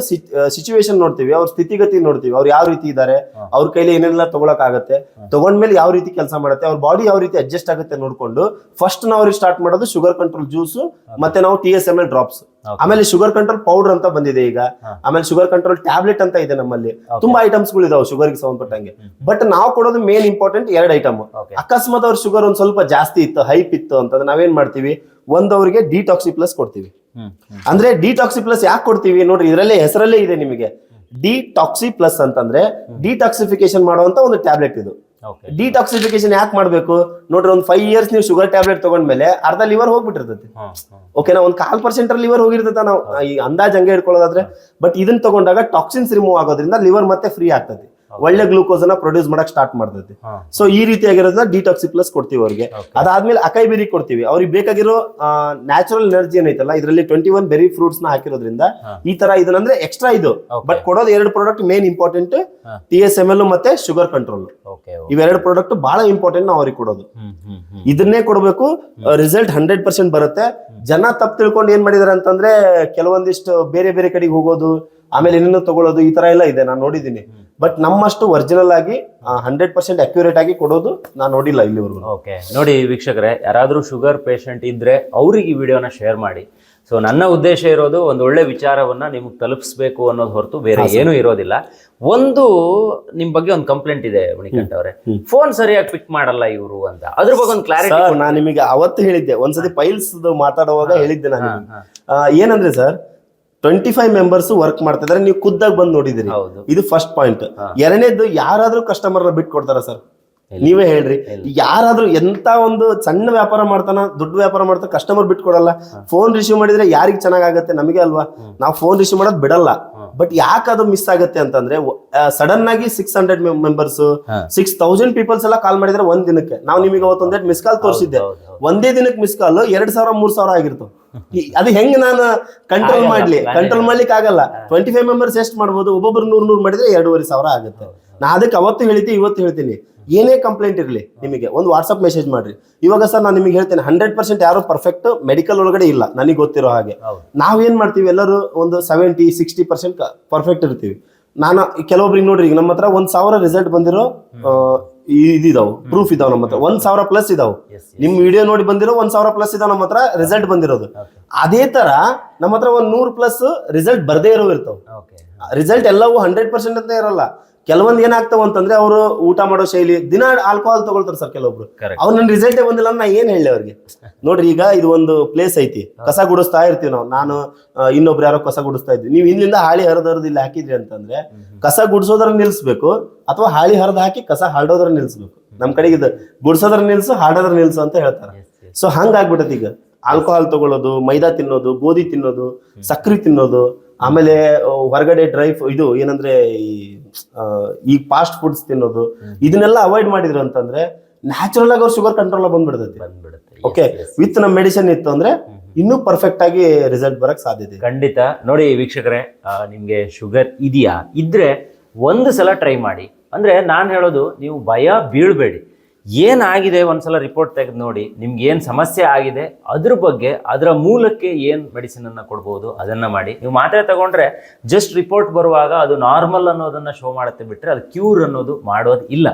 ಸಿಚುವೇಶನ್ ನೋಡ್ತೀವಿ. ಅವ್ರ ಸ್ಥಿತಿಗತಿ ನೋಡ್ತೀವಿ. ಅವ್ರು ಯಾವ ರೀತಿ ಇದ್ದಾರೆ? ಅವ್ರ ಕೈಲಿ ಏನೆಲ್ಲ ತಗೊಳಕ್ ಆಗತ್ತೆ ತಗೊಂಡ್ಮೇಲೆ ಯಾವ ರೀತಿ ಕೆಲಸ ಮಾಡುತ್ತೆ ಅವ್ರ ಬಾಡಿ ಯಾವ ರೀತಿ ಅಡ್ಜಸ್ಟ್ ಆಗುತ್ತೆ ನೋಡ್ಕೊಂಡು ಫಸ್ಟ್ ನಾವು ಅವ್ರಿಗೆ ಸ್ಟಾರ್ಟ್ ಮಾಡೋದು ಶುಗರ್ ಕಂಟ್ರೋಲ್ ಜ್ಯೂಸ್ ಮತ್ತೆ ನಾವು T S M L drops ಆಮೇಲೆ ಶುಗರ್ ಕಂಟ್ರೋಲ್ ಪೌಡರ್ ಅಂತ ಬಂದಿದೆ ಈಗ. ಆಮೇಲೆ ಶುಗರ್ ಕಂಟ್ರೋಲ್ ಟ್ಯಾಬ್ಲೆಟ್ ಅಂತ ಇದೆ ನಮ್ಮಲ್ಲಿ. ತುಂಬಾ ಐಟಮ್ಸ್ಗಳು ಇದಾವೆ ಶುಗರ್ಗೆ ಸಂಬಂಧಪಟ್ಟಂಗೆ. ಬಟ್ ನಾವು ಕೊಡೋದು ಮೇನ್ ಇಂಪಾರ್ಟೆಂಟ್ ಎರಡು ಐಟಮ್. ಅಕಸ್ಮಾತ್ ಅವ್ರ ಶುಗರ್ ಒಂದ್ ಸ್ವಲ್ಪ ಜಾಸ್ತಿ ಇತ್ತು ಹೈಪ್ ಇತ್ತು ಅಂತಂದ್ರೆ ನಾವೇನ್ ಮಾಡ್ತೀವಿ? ಒಂದವರಿಗೆ ಡಿಟಾಕ್ಸಿ ಪ್ಲಸ್ ಕೊಡ್ತೀವಿ. ಅಂದ್ರೆ ಡಿಟಾಕ್ಸಿ ಪ್ಲಸ್ ಯಾಕೆ ಕೊಡ್ತೀವಿ? ನೋಡ್ರಿ ಇದರಲ್ಲೇ ಹೆಸರಲ್ಲೇ ಇದೆ ನಿಮಗೆ. ಡಿಟಾಕ್ಸಿ ಪ್ಲಸ್ ಅಂತಂದ್ರೆ ಡಿಟಾಕ್ಸಿಫಿಕೇಶನ್ ಮಾಡುವಂತ ಒಂದು ಟ್ಯಾಬ್ಲೆಟ್ ಇದು. ಡಿಟಾಕ್ಸಿಫಿಕೇಶನ್ ಯಾಕೆ ಮಾಡ್ಬೇಕು? ನೋಡ್ರಿ ಒಂದು ಫೈವ್ ಇಯರ್ಸ್ ನೀವು ಶುಗರ್ ಟ್ಯಾಬ್ಲೆಟ್ ತಗೊಂಡ್ಮೇಲೆ ಅರ್ಧ ಲಿವರ್ ಹೋಗ್ಬಿಟ್ಟಿರ್ತೈತಿ. ಓಕೆನಾ ಒಂದು ಕಾಲ್ ಪರ್ಸೆಂಟ್ ಲಿವರ್ ಹೋಗಿರ್ತೈತ ನಾವು. ಈ ಅಂದಾಜ್ ಹಂಗೆ ಇಟ್ಕೊಳ್ಳೋದಾದ್ರೆ ಬಟ್ ಇದನ್ನ ತಗೊಂಡಾಗ ಟಾಕ್ಸಿನ್ಸ್ ರಿಮೂವ್ ಆಗೋದ್ರಿಂದ ಲಿವರ್ ಮತ್ತೆ ಫ್ರೀ ಆಗ್ತದೆ ಒಳ್ಳೆ ಗ್ಲೂಕೋಸ್ ಅನ್ನ ಪ್ರೊಡ್ಯೂಸ್ ಮಾಡಕ್ ಸ್ಟಾರ್ಟ್ ಮಾಡ್ತೈತಿ. ಸೊ ಈ ರೀತಿಯಾಗಿರೋದನ್ನ ಡಿಟಾಕ್ಸಿ ಪ್ಲಸ್ ಕೊಡ್ತೀವಿ ಅವ್ರಿಗೆ. ಅದಾದ್ಮೇಲೆ ಅಕೈ ಬೆರಿ ಕೊಡ್ತೀವಿ. ಅವ್ರಿಗೆ ಬೇಕಾಗಿರೋ ನ್ಯಾಚುರಲ್ ಎನರ್ಜಿ ಏನೈತಲ್ಲ ಇದರಲ್ಲಿ ಟ್ವೆಂಟಿ ಒನ್ ಬೆರಿ ಫ್ರೂಟ್ಸ್ನ ಹಾಕಿರೋದ್ರಿಂದ ಈ ತರ ಇದನ್ನಂದ್ರೆ ಎಕ್ಸ್ಟ್ರಾ ಇದು. ಬಟ್ ಕೊಡೋದು ಎರಡು product main important. T S M L ಮತ್ತೆ ಶುಗರ್ ಕಂಟ್ರೋಲ್ ಇವೆರಡು ಪ್ರಾಡಕ್ಟ್ ಬಹಳ ಇಂಪಾರ್ಟೆಂಟ್ ನಾವು ಅವ್ರಿಗೆ ಕೊಡೋದು. ಇದನ್ನೇ ಕೊಡಬೇಕು ರಿಸಲ್ಟ್ ಹಂಡ್ರೆಡ್ ಪರ್ಸೆಂಟ್ ಬರುತ್ತೆ. ಜನ ತಪ್ಪು ತಿಳ್ಕೊಂಡು ಏನ್ ಮಾಡಿದಾರೆ ಅಂತಂದ್ರೆ ಕೆಲವೊಂದಿಷ್ಟು ಬೇರೆ ಬೇರೆ ಕಡೆಗೆ ಹೋಗೋದು ಆಮೇಲೆ ಏನೇನು ತಗೊಳ್ಳೋದು ಈ ತರ ಎಲ್ಲ ಇದೆ ನಾನು ನೋಡಿದ್ದೀನಿ. ಬಟ್ ನಮ್ಮಷ್ಟು ಒರಿಜಿನಲ್ ಆಗಿ ಹಂಡ್ರೆಡ್ ಪರ್ಸೆಂಟ್ ಅಕ್ಯುರೇಟ್ ಆಗಿ ಕೊಡೋದು ನಾನು ನೋಡಿಲ್ಲ ಇಲ್ಲಿವರೆಗೂ. ಓಕೆ ನೋಡಿ ವೀಕ್ಷಕರೇ ಯಾರಾದರೂ ಶುಗರ್ ಪೇಷಂಟ್ ಇದ್ರೆ ಅವ್ರಿಗೆ ಈ ವಿಡಿಯೋನ ಶೇರ್ ಮಾಡಿ. ಸೊ ನನ್ನ ಉದ್ದೇಶ ಇರೋದು ಒಂದು ಒಳ್ಳೆ ವಿಚಾರವನ್ನ ನಿಮಗೆ ತಲುಪಿಸ್ಬೇಕು ಅನ್ನೋದು ಹೊರತು ಬೇರೆ ಏನೂ ಇರೋದಿಲ್ಲ. ಒಂದು ನಿಮ್ ಬಗ್ಗೆ ಒಂದು ಕಂಪ್ಲೇಂಟ್ ಇದೆ ಮಣಿಕಂಠ ಅವರೇ. ಫೋನ್ ಸರಿಯಾಗಿ ಪಿಕ್ ಮಾಡಲ್ಲ ಇವರು ಅಂತ. ಅದ್ರ ಬಗ್ಗೆ ಒಂದು ಕ್ಲಾರಿಟಿ ನಾನು ನಿಮಗೆ ಅವತ್ತು ಹೇಳಿದ್ದೆ. ಒಂದ್ಸತಿ ಪೈಲ್ಸ್ ಮಾತಾಡುವಾಗ ಹೇಳಿದ್ದೆ ನಾನು ಏನಂದ್ರೆ sir twenty five members work ಮಾಡ್ತಾ ಇದಾರೆ ನೀವು ಖುದ್ದಾಗಿ ಬಂದು ನೋಡಿದಿರಿ. ಇದು ಫಸ್ಟ್ ಪಾಯಿಂಟ್ ಎರಡನೇದು ಯಾರಾದ್ರೂ ಕಸ್ಟಮರ್ ಬಿಟ್ಟು ಕೊಡ್ತಾರ ಸರ್? ನೀವೇ ಹೇಳ್ರಿ. ಯಾರಾದ್ರೂ ಎಂತ ಒಂದು ಸಣ್ಣ ವ್ಯಾಪಾರ ಮಾಡ್ತಾನ ದೊಡ್ಡ ವ್ಯಾಪಾರ ಮಾಡ್ತಾನ ಕಸ್ಟಮರ್ ಬಿಟ್ಕೊಡಲ್ಲ ಫೋನ್ ರಿಸೀವ್ ಮಾಡಿದ್ರೆ ಯಾರಿಗ್ ಚೆನ್ನಾಗಾಗತ್ತೆ? ನಮಗೆ ಅಲ್ವಾ? ನಾವು ಫೋನ್ ರಿಸೀವ್ ಮಾಡೋದು ಬಿಡಲ್ಲ. ಬಟ್ ಯಾಕೆ ಅದು ಮಿಸ್ ಆಗುತ್ತೆ ಅಂತಂದ್ರೆ ಸಡನ್ ಆಗಿ six hundred members. Six thousand peoples ಎಲ್ಲ ಕಾಲ್ ಮಾಡಿದ್ರೆ ಒಂದ್ ದಿನಕ್ಕೆ. ನಾವು ನಿಮಗೆ ಅವತ್ತು ಒಂದೆರಡು ಮಿಸ್ ಕಾಲ್ ತೋರಿಸಿದ್ದೆ. ಒಂದೇ ದಿನಕ್ಕೆ ಮಿಸ್ ಕಾಲ್ ಎರಡ್ ಸಾವಿರ ಮೂರ್ ಸಾವಿರ ಆಗಿರ್ತಾವ ಅದು ಹೆಂಗ್ ನಾನು ಕಂಟ್ರೋಲ್ ಮಾಡ್ಲಿ? ಕಂಟ್ರೋಲ್. ಮಾಡ್ಲಿಕ್ಕೆ ಆಗಲ್ಲ ಟ್ವೆಂಟಿ ಫೈವ್ ಮೆಂಬರ್ಸ್ ಎಷ್ಟು ಮಾಡ್ಬೋದು? ಒಬ್ಬೊಬ್ರು ನೂರ್ ನೂರ್ ಮಾಡಿದ್ರೆ ಎರಡೂವರೆ ಸಾವಿರ ಆಗುತ್ತೆ. ನಾ ಅದಕ್ಕೆ ಅವತ್ತು ಹೇಳಿದ್ದೆ ಇವತ್ತು ಹೇಳ್ತೀನಿ. ಏನೇ ಕಂಪ್ಲೇಂಟ್ ಇರಲಿ ನಿಮಗೆ ಒಂದು ವಾಟ್ಸಪ್ ಮೆಸೇಜ್ ಮಾಡ್ರಿ. ಇವಾಗ ಸರ್ ನಾನು ನಿಮಗೆ ಹೇಳ್ತೇನೆ ಹಂಡ್ರೆಡ್ ಪರ್ಸೆಂಟ್ ಯಾರು ಪರ್ಫೆಕ್ಟ್ ಮೆಡಿಕಲ್ ಒಳಗಡೆ ಇಲ್ಲ ನನಗೆ ಗೊತ್ತಿರೋ ಹಾಗೆ. ನಾವೇನು ಮಾಡ್ತೀವಿ ಎಲ್ಲರೂ ಒಂದು ಸೆವೆಂಟಿ ಸಿಕ್ಸ್ಟಿ ಪರ್ಸೆಂಟ್ ಪರ್ಫೆಕ್ಟ್ ಇರ್ತೀವಿ. ನಾನು ಕೆಲವೊಬ್ರಿಗೆ ನೋಡ್ರಿ ಈಗ ನಮ್ಮ ಹತ್ರ ಒಂದ್ ಸಾವಿರ ರಿಸಲ್ಟ್ ಬಂದಿರೋ ಆ, ಇದಿದಾವು ಪ್ರೂಫ್ ಇದಾವ್ ನಮ್ಮ ಹತ್ರ ಒಂದ್ ಸಾವಿರ ಪ್ಲಸ್ ಇದಾವು. ನಿಮ್ ವಿಡಿಯೋ ನೋಡಿ ಬಂದಿರೋ ಒಂದ್ ಸಾವಿರ ಪ್ಲಸ್ ಇದಾವ ನಮ್ಮ ಹತ್ರ ರಿಸಲ್ಟ್ ಬಂದಿರೋದು ಅದೇ ತರ ನಮ್ಮ ಹತ್ರ ಒಂದ್ ನೂರ್ ಪ್ಲಸ್ ರಿಸಲ್ಟ್ ಬರದೇ ಇರೋ ಇರ್ತಾವ. ರಿಸಲ್ಟ್ ಎಲ್ಲವೂ ಹಂಡ್ರೆಡ್ ಪರ್ಸೆಂಟ್ ಅಂತ ಇರಲ್ಲ. ಕೆಲವೊಂದ್ ಏನಾಗ್ತಾವ ಅಂತಂದ್ರೆ ಅವರು ಊಟ ಮಾಡೋ ಶೈಲಿ ದಿನ ಆಲ್ಕೋಹಾಲ್ ತಗೊಳ್ತಾರೆ ಸರ್ ಕೆಲವೊಬ್ರು. ಅವ್ರು ನನ್ನ ರಿಸಲ್ಟೇ ಬಂದಿಲ್ಲ ನಾ ಏನ್ ಹೇಳಿ ಅವ್ರಿಗೆ? ನೋಡ್ರಿ ಈಗ ಇದು ಒಂದು ಪ್ಲೇಸ್ ಐತಿ. ಕಸ ಗುಡಿಸ್ತಾ ಇರ್ತೀವಿ ನಾವು. ನಾನು ಇನ್ನೊಬ್ರು ಯಾರೋ ಕಸ ಗುಡಿಸ್ತಾ ಇದ್ವಿ. ನೀವು ಇಲ್ಲಿಂದ ಹಾಳಿ ಹರಿದು ಹರಿದು ಇಲ್ಲಿ ಹಾಕಿದ್ರಿ ಅಂತಂದ್ರೆ ಕಸ ಗುಡಿಸೋದ್ರ ನಿಲ್ಸ್ಬೇಕು ಅಥವಾ ಹಾಳಿ ಹರಿದು ಹಾಕಿ ಕಸ ಹಾಡೋದ್ರ ನಿಲ್ಸ್ಬೇಕು. ನಮ್ ಕಡೆಗೆ ಇದು ಗುಡ್ಸೋದ್ರ ನಿಲ್ಸು ಹಾಡೋದ್ರ ನಿಲ್ಸು ಅಂತ ಹೇಳ್ತಾರೆ. ಸೊ ಹಂಗ ಸೊ ಹಂಗಾಗ್ಬಿಟ್ಟೈತಿ ಈಗ. ಆಲ್ಕೋಹಾಲ್ ತಗೊಳ್ಳೋದು ಮೈದಾ ತಿನ್ನೋದು ಗೋಧಿ ತಿನ್ನೋದು ಸಕ್ರಿ ತಿನ್ನೋದು ಆಮೇಲೆ ಹೊರಗಡೆ ಡ್ರೈ ಇದು ಏನಂದ್ರೆ ಈ ಈ ಫಾಸ್ಟ್ ಫುಡ್ಸ್ ತಿನ್ನೋದು ಇದನ್ನೆಲ್ಲ ಅವಾಯ್ಡ್ ಮಾಡಿದ್ರು ಅಂತಂದ್ರೆ ನ್ಯಾಚುರಲ್ ಆಗಿ ಅವ್ರ ಶುಗರ್ ಕಂಟ್ರೋಲ್ ಬಂದ್ಬಿಡ್ತೈತಿ. ಬಂದ್ಬಿಡುತ್ತೆ. ಓಕೆ. ವಿತ್ ನಮ್ಮ ಮೆಡಿಸಿನ್ ಇತ್ತು ಅಂದ್ರೆ ಇನ್ನೂ ಪರ್ಫೆಕ್ಟ್ ಆಗಿ ರಿಸಲ್ಟ್ ಬರಕ್ ಸಾಧ್ಯತೆ ಖಂಡಿತ. ನೋಡಿ ವೀಕ್ಷಕರೇ ನಿಮ್ಗೆ ಶುಗರ್ ಇದೆಯಾ? ಇದ್ರೆ ಒಂದು ಸಲ ಟ್ರೈ ಮಾಡಿ. ಅಂದ್ರೆ ನಾನು ಹೇಳೋದು ನೀವು ಭಯ ಬೀಳ್ಬೇಡಿ. ಏನಾಗಿದೆ? ಒಂದ್ಸಲ ರಿಪೋರ್ಟ್ ತೆಗೆದು ನೋಡಿ. ನಿಮ್ಗೆ ಏನು ಸಮಸ್ಯೆ ಆಗಿದೆ? ಅದ್ರ ಬಗ್ಗೆ, ಅದರ ಮೂಲಕ್ಕೆ ಏನು ಮೆಡಿಸಿನ್ ಅನ್ನ ಕೊಡ್ಬೋದು? ಅದನ್ನ ಮಾಡಿ. ನೀವು ಮಾತ್ರೆ ತಗೊಂಡ್ರೆ ಜಸ್ಟ್ ರಿಪೋರ್ಟ್ ಬರುವಾಗ ಅದು ನಾರ್ಮಲ್ ಅನ್ನೋದನ್ನ ಶೋ ಮಾಡುತ್ತೆ ಬಿಟ್ರೆ ಅದು ಕ್ಯೂರ್ ಅನ್ನೋದು ಮಾಡೋದು ಇಲ್ಲ.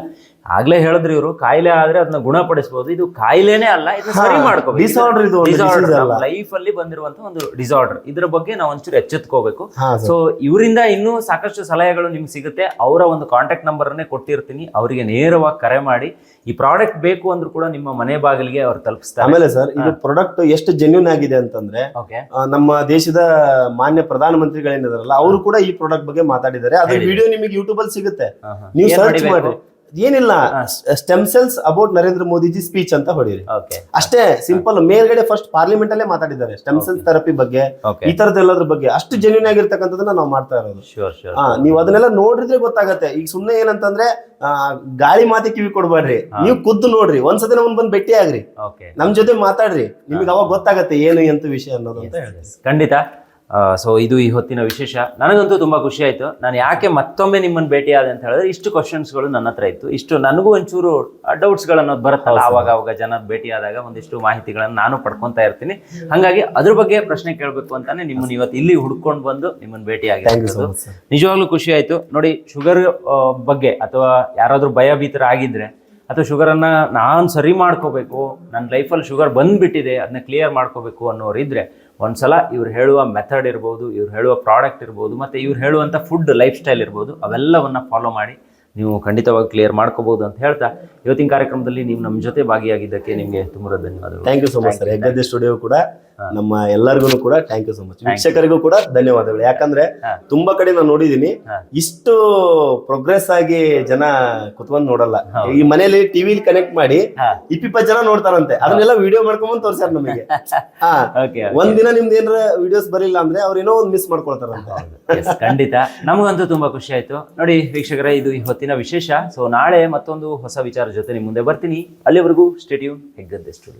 ಆಗ್ಲೇ ಹೇಳಿದ್ರು ಇವರು ಕಾಯಿಲೆ ಆದ್ರೆ ಅದನ್ನ ಗುಣಪಡಿಸಬಹುದು ಇದು ಕಾಯಿಲೆನೆ ಅಲ್ಲ ಇದನ್ನ ಸರಿ ಮಾಡ್ಕೋಬೇಕು. disorder ಇದು ಡಿಸಾರ್ಡರ್ ಲೈಫ್ ಅಲ್ಲಿ. ಬಂದಿರುವಂತ ಒಂದು ಡಿಸಾರ್ಡರ್ ಇದ್ರ ಬಗ್ಗೆ ನಾವು ಒಂಚೂರು ಎಚ್ಚೆತ್ಕೋಬೇಕು. ಸೊ ಇವರಿಂದ ಇನ್ನೂ ಸಾಕಷ್ಟು ಸಲಹೆಗಳು ನಿಮ್ಗೆ ಸಿಗುತ್ತೆ. ಅವರ ಒಂದು ಕಾಂಟ್ಯಾಕ್ಟ್ ನಂಬರ್ ಅನ್ನೇ ಕೊಟ್ಟಿರ್ತೀನಿ. ಅವರಿಗೆ ನೇರವಾಗಿ ಕರೆ ಮಾಡಿ. ಈ ಪ್ರಾಡಕ್ಟ್ ಬೇಕು ಅಂದ್ರೂ ಕೂಡ ನಿಮ್ಮ ಮನೆ ಬಾಗಿಲಿಗೆ ಅವ್ರು ತಲುಪಿಸ್ತಾರೆ. ಆಮೇಲೆ ಸರ್ ಇದು ಪ್ರಾಡಕ್ಟ್ ಎಷ್ಟು ಜೆನ್ಯೂನ್ ಆಗಿದೆ ಅಂತಂದ್ರೆ ನಮ್ಮ ದೇಶದ ಮಾನ್ಯ ಪ್ರಧಾನ ಮಂತ್ರಿಗಳೇನಿದಾರಲ್ಲ ಅವರು ಕೂಡ ಈ ಪ್ರಾಡಕ್ಟ್ ಬಗ್ಗೆ ಮಾತಾಡಿದ್ದಾರೆ. ಅದು ವಿಡಿಯೋ ನಿಮಗೆ ಯೂಟ್ಯೂಬ್ ಅಲ್ಲಿ ಸಿಗುತ್ತೆ. ನೀವು ಸರ್ಚ್ ಮಾಡಿ ಏನಿಲ್ಲ stem cells about Narendra Modiji speech ಅಂತ ಹೊಡಿರಿ. ಅಷ್ಟೇ ಸಿಂಪಲ್ ಮೇಲ್ಗಡೆ ಫಸ್ಟ್ ಪಾರ್ಲಿಮೆಂಟ್ ಅಲ್ಲೇ ಮಾತಾಡಿದ್ದಾರೆ ಸ್ಟೆಮ್ ಸೆಲ್ಸ್ ಥೆರಪಿ ಬಗ್ಗೆ ಈ ತರದ ಎಲ್ಲದ್ರ ಬಗ್ಗೆ ಅಷ್ಟು ಜೆನ್ಯೂನ್ ಆಗಿರ್ತಕ್ಕಂಥದ್ದನ್ನ ನಾವು ಮಾಡ್ತಾ ಇರೋದು. ಶೋರ್ ಶೋರ್ ಹಾ ನೀವು ಅದನ್ನೆಲ್ಲ ನೋಡಿದ್ರೆ ಗೊತ್ತಾಗತ್ತೆ. ಈಗ ಸುಮ್ನೆ ಏನಂತಂದ್ರೆ ಗಾಳಿ ಮಾತಿ ಕಿವಿ ಕೊಡ್ಬೇಡ್ರಿ. ನೀವು ಖುದ್ದು ನೋಡ್ರಿ ಒಂದ್ಸತಿ ನಮ್ಮನ್ ಬಂದ್ ಭೇಟಿ ಆಗ್ರಿ. ನಮ್ ಜೊತೆ ಮಾತಾಡ್ರಿ. ನಿಮ್ಗೆ ಅವಾಗ ಗೊತ್ತಾಗತ್ತೆ ಏನು ಎಂತ ವಿಷಯ ಅನ್ನೋದು ಅಂತ ಹೇಳಿ ಖಂಡಿತ. ಸೊ ಇದು ಈ ಹೊತ್ತಿನ ವಿಶೇಷ. ನನಗಂತೂ ತುಂಬ ಖುಷಿ ಆಯಿತು. ನಾನು ಯಾಕೆ ಮತ್ತೊಮ್ಮೆ ನಿಮ್ಮನ್ನು ಭೇಟಿಯಾದೆ ಅಂತ ಹೇಳಿದ್ರೆ ಇಷ್ಟು ಕ್ವಶನ್ಸ್ಗಳು ನನ್ನ ಹತ್ರ ಇತ್ತು. ಇಷ್ಟು ನನಗೂ ಒಂಚೂರು ಡೌಟ್ಸ್ಗಳನ್ನೋದು ಬರುತ್ತಲ್ಲ ಆವಾಗ ಅವಾಗ ಜನ ಭೇಟಿಯಾದಾಗ ಒಂದಿಷ್ಟು ಮಾಹಿತಿಗಳನ್ನು ನಾನು ಪಡ್ಕೊತಾ ಇರ್ತೀನಿ. ಹಾಗಾಗಿ ಅದ್ರ ಬಗ್ಗೆ ಪ್ರಶ್ನೆ ಕೇಳಬೇಕು ಅಂತಾನೆ ನಿಮ್ಮನ್ನು ಇವತ್ತು ಇಲ್ಲಿ ಹುಡ್ಕೊಂಡು ಬಂದು ನಿಮ್ಮನ್ನು ಭೇಟಿಯಾಗಿರೋದು. ನಿಜವಾಗ್ಲೂ ಖುಷಿ ಆಯ್ತು. ನೋಡಿ ಶುಗರ್ ಬಗ್ಗೆ ಅಥವಾ ಯಾರಾದರೂ ಭಯಭೀತರ ಆಗಿದ್ರೆ ಅಥವಾ ಶುಗರನ್ನು ನಾನು ಸರಿ ಮಾಡ್ಕೋಬೇಕು ನನ್ನ ಲೈಫಲ್ಲಿ ಶುಗರ್ ಬಂದುಬಿಟ್ಟಿದೆ ಅದನ್ನ ಕ್ಲಿಯರ್ ಮಾಡ್ಕೋಬೇಕು ಒಂದ್ಸಲ ಇವ್ರು ಹೇಳುವ ಮೆಥಡ್ ಇರ್ಬೋದು ಇವ್ರು ಹೇಳುವ ಪ್ರಾಡಕ್ಟ್ ಇರ್ಬೋದು ಮತ್ತು ಇವ್ರು ಹೇಳುವಂಥ ಫುಡ್ ಲೈಫ್ ಸ್ಟೈಲ್ ಇರ್ಬೋದು ಅವೆಲ್ಲವನ್ನು ಫಾಲೋ ಮಾಡಿ ನೀವು ಖಂಡಿತವಾಗಿ ಕ್ಲಿಯರ್ ಮಾಡ್ಕೋಬೋದು ಅಂತ ಹೇಳ್ತಾ ಇವತ್ತಿನ ಕಾರ್ಯಕ್ರಮದಲ್ಲಿ ನೀವು ನಮ್ಮ ಜೊತೆ ಭಾಗಿಯಾಗಿದ್ದಕ್ಕೆ ನಿಮಗೆ ತುಂಬ ಧನ್ಯವಾದಗಳು. Thank you so much sir Heggadde studio ಕೂಡ ನಮ್ಮ ಎಲ್ಲರಿಗೂ ಕೂಡ ಥ್ಯಾಂಕ್ ಯು ಸೊ ಮಚ್ ವೀಕ್ಷಕರಿಗೂ ಕೂಡ ಧನ್ಯವಾದಗಳು. ಯಾಕಂದ್ರೆ ತುಂಬಾ ಕಡೆ ನಾನು ನೋಡಿದೀನಿ. ಇಷ್ಟು ಪ್ರೋಗ್ರೆಸ್ ಆಗಿ ಜನ ಕುತ್ಕೊಂಡ್ ನೋಡಲ್ಲ. ಈ ಮನೆಯಲ್ಲಿ ಟಿವಿ ಕನೆಕ್ಟ್ ಮಾಡಿ. ಇಪ್ಪಿಪ್ಪತ್ತು ಜನ ನೋಡ್ತಾರಂತೆ. ಅದನ್ನೆಲ್ಲ ವಿಡಿಯೋ ಮಾಡ್ಕೊಂಡ್ ತೋರ್ಸ್ಯಾರ ನಮಗೆ. ಒಂದಿನ ನಿಮ್ದು ಏನಾರ ವಿಡಿಯೋಸ್ ಬರಲಿಲ್ಲ ಅಂದ್ರೆ ಅವ್ರ ಏನೋ ಒಂದ್ ಮಿಸ್ ಮಾಡ್ಕೊಳ್ತಾರಂತೆ. ಖಂಡಿತ. ನಮಗಂತೂ ತುಂಬಾ ಖುಷಿ ಆಯ್ತು. ನೋಡಿ ವೀಕ್ಷಕರೇ ಇದು ಇವತ್ತಿನ ವಿಶೇಷ. ಸೊ ನಾಳೆ ಮತ್ತೊಂದು ಹೊಸ ವಿಚಾರ ಜೊತೆ ನಿಮ್ಮ ಮುಂದೆ ಬರ್ತೀನಿ. ಅಲ್ಲಿವರೆಗೂ ಸ್ಟೇಡಿಯಂ ಹೆಗ್ಗದ್ದೆ ಸ್ಟುಡಿಯೋ